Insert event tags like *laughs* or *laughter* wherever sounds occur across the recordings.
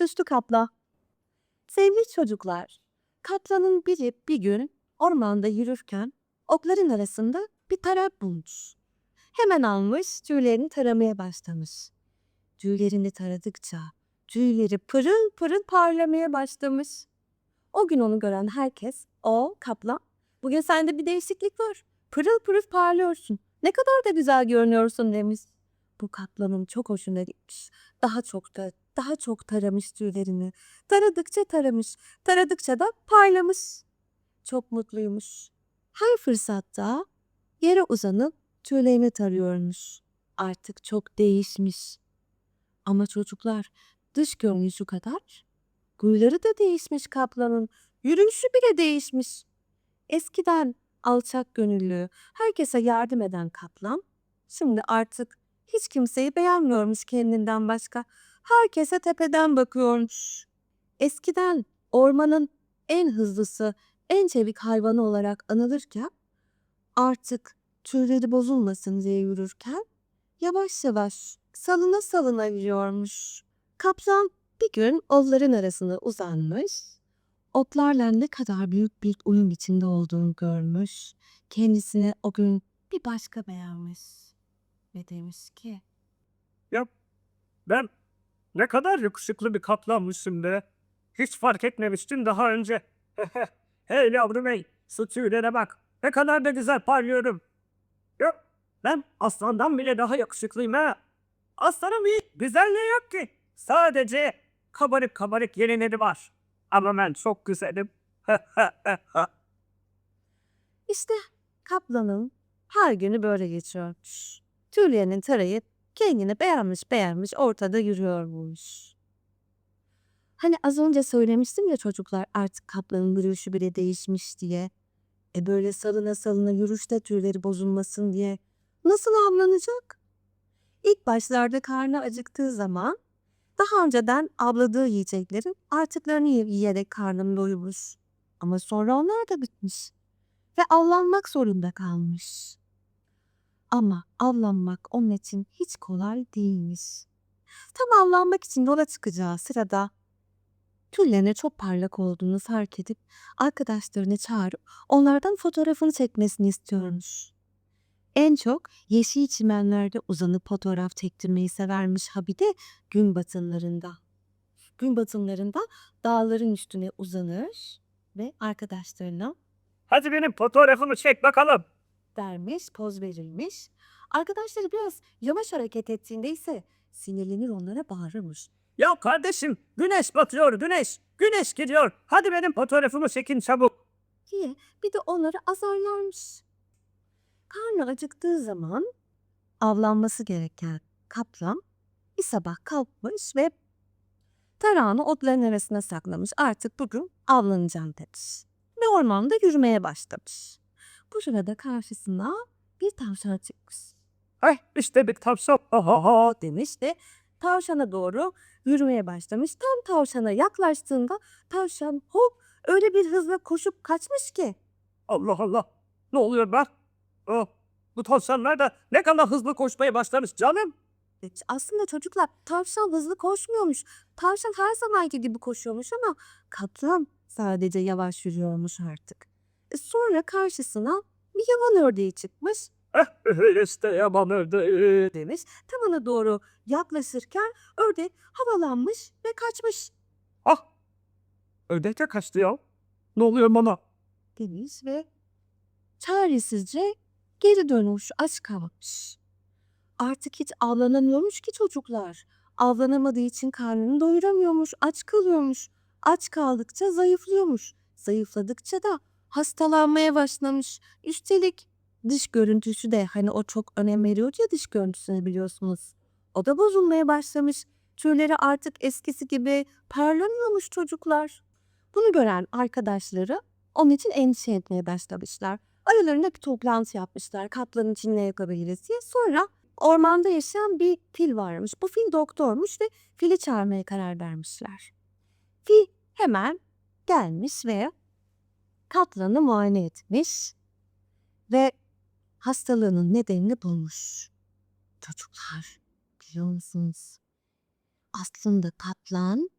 Süslü kaplan. Sevgili çocuklar, kaplanın biri bir gün ormanda yürürken okların arasında bir tarak bulmuş. Hemen almış tüylerini taramaya başlamış. Tüylerini taradıkça tüyleri pırıl pırıl parlamaya başlamış. O gün onu gören herkes, o kaplan, bugün sende bir değişiklik var. Pırıl pırıl parlıyorsun. Ne kadar da güzel görünüyorsun demiş. Bu kaplanın çok hoşuna gitmiş. Daha çok da daha çok taramış tüylerini. Taradıkça taramış, taradıkça da parlamış. Çok mutluymuş. Her fırsatta yere uzanıp tüylerini tarıyormuş. Artık çok değişmiş. Ama çocuklar dış görünüşü kadar huyları da değişmiş kaplanın. Yürüyüşü bile değişmiş. Eskiden alçak gönüllü, herkese yardım eden kaplan, şimdi artık hiç kimseyi beğenmiyormuş kendinden başka. Herkese tepeden bakıyormuş. Eskiden ormanın en hızlısı, en çevik hayvanı olarak anılırken artık tüyleri bozulmasın diye yürürken yavaş yavaş salına salına yürüyormuş. Kaplan bir gün otların arasına uzanmış, otlarla ne kadar büyük bir uyum içinde olduğunu görmüş. Kendisine o gün bir başka beğenmiş ve demiş ki Ben ne kadar yakışıklı bir kaplanmışım be. Hiç fark etmemiştim daha önce. *laughs* hey yavrum hey, şu tüylere bak. Ne kadar da güzel parlıyorum. Yok, ben aslandan bile daha yakışıklıyım ha. Aslanım iyi, güzelliği yok ki. Sadece kabarık kabarık yenileri var. Ama ben çok güzelim. *laughs* İşte kaplanın her günü böyle geçiyormuş. Tüylerini tarayıp kendini beğenmiş beğenmiş ortada yürüyormuş. Hani az önce söylemiştim ya çocuklar artık kaplanın yürüyüşü bile değişmiş diye. E böyle salına salına yürüyüşte tüyleri bozulmasın diye nasıl avlanacak? İlk başlarda karnı acıktığı zaman daha önceden avladığı yiyeceklerin artıklarını yiyerek karnını doyurmuş. Ama sonra onlar da bitmiş ve avlanmak zorunda kalmış. Ama avlanmak onun için hiç kolay değilmiş. Tam avlanmak için yola çıkacağı sırada tüllerine çok parlak olduğunu fark edip arkadaşlarını çağırıp onlardan fotoğrafını çekmesini istiyormuş. En çok yeşil çimenlerde uzanıp fotoğraf çektirmeyi severmiş Habide gün batımlarında. Gün batımlarında dağların üstüne uzanır ve arkadaşlarına Hadi benim fotoğrafımı çek bakalım. Dermiş, poz verilmiş. Arkadaşları biraz yavaş hareket ettiğinde ise sinirlenir onlara bağırırmış. Ya kardeşim güneş batıyor güneş. Güneş gidiyor. Hadi benim fotoğrafımı çekin çabuk. diye bir de onları azarlarmış. Karnı acıktığı zaman avlanması gereken kaplan bir sabah kalkmış ve tarağını otların arasına saklamış. Artık bugün avlanacağım demiş. Ve ormanda yürümeye başlamış. Bu sırada karşısına bir tavşan çıkmış. Ay işte bir tavşan. Ha ha ha. demiş de tavşana doğru yürümeye başlamış. Tam tavşana yaklaştığında tavşan hop öyle bir hızla koşup kaçmış ki. Allah Allah. Ne oluyor ben? Oh, bu tavşanlar da ne kadar hızlı koşmaya başlamış canım. Aslında çocuklar tavşan hızlı koşmuyormuş. Tavşan her zamanki gibi koşuyormuş ama kaplan sadece yavaş yürüyormuş artık. E, sonra karşısına bir yaban ördeği çıkmış Eh işte yaban ördeği. demiş. Tam ona doğru yaklaşırken ördek havalanmış ve kaçmış Ah. Ördek de kaçtı ya. Ne oluyor bana? demiş ve çaresizce geri dönmüş aç kalmış. Artık hiç avlanamıyormuş ki çocuklar. Avlanamadığı için karnını doyuramıyormuş, aç kalıyormuş. Aç kaldıkça zayıflıyormuş. Zayıfladıkça da hastalanmaya başlamış. Üstelik dış görüntüsü de hani o çok önem veriyor ya dış görüntüsüne biliyorsunuz. O da bozulmaya başlamış. Tüyleri artık eskisi gibi parlamıyormuş çocuklar. Bunu gören arkadaşları onun için endişe etmeye başlamışlar. Aralarında bir toplantı yapmışlar. Kaplanın için ne yapabiliriz diye. Sonra ormanda yaşayan bir fil varmış. Bu fil doktormuş ve fili çağırmaya karar vermişler. Fil hemen gelmiş ve kaplanı muayene etmiş ve hastalığının nedenini bulmuş. Çocuklar biliyor musunuz? Aslında kaplan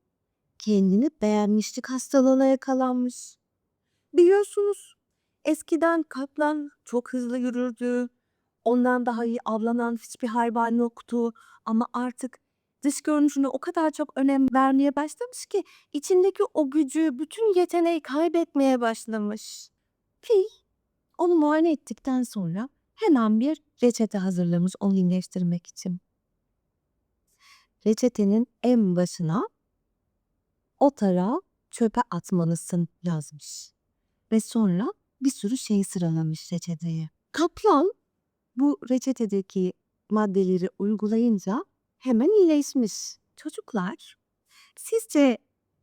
kendini beğenmişlik hastalığına yakalanmış. Biliyorsunuz eskiden kaplan çok hızlı yürürdü. Ondan daha iyi avlanan hiçbir hayvan yoktu. Ama artık dış görünüşüne o kadar çok önem vermeye başlamış ki içindeki o gücü, bütün yeteneği kaybetmeye başlamış. Fil onu muayene ettikten sonra hemen bir reçete hazırlamış onu iyileştirmek için. Reçetenin en başına o tarağı çöpe atmalısın yazmış. Ve sonra bir sürü şey sıralamış reçeteye. Kaplan bu reçetedeki maddeleri uygulayınca hemen iyileşmiş. Çocuklar, sizce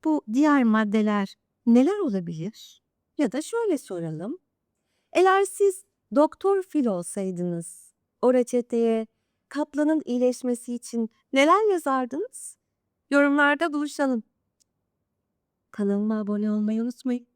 bu diğer maddeler neler olabilir? Ya da şöyle soralım. Eğer siz doktor fil olsaydınız, o reçeteye kaplanın iyileşmesi için neler yazardınız? Yorumlarda buluşalım. Kanalıma abone olmayı unutmayın.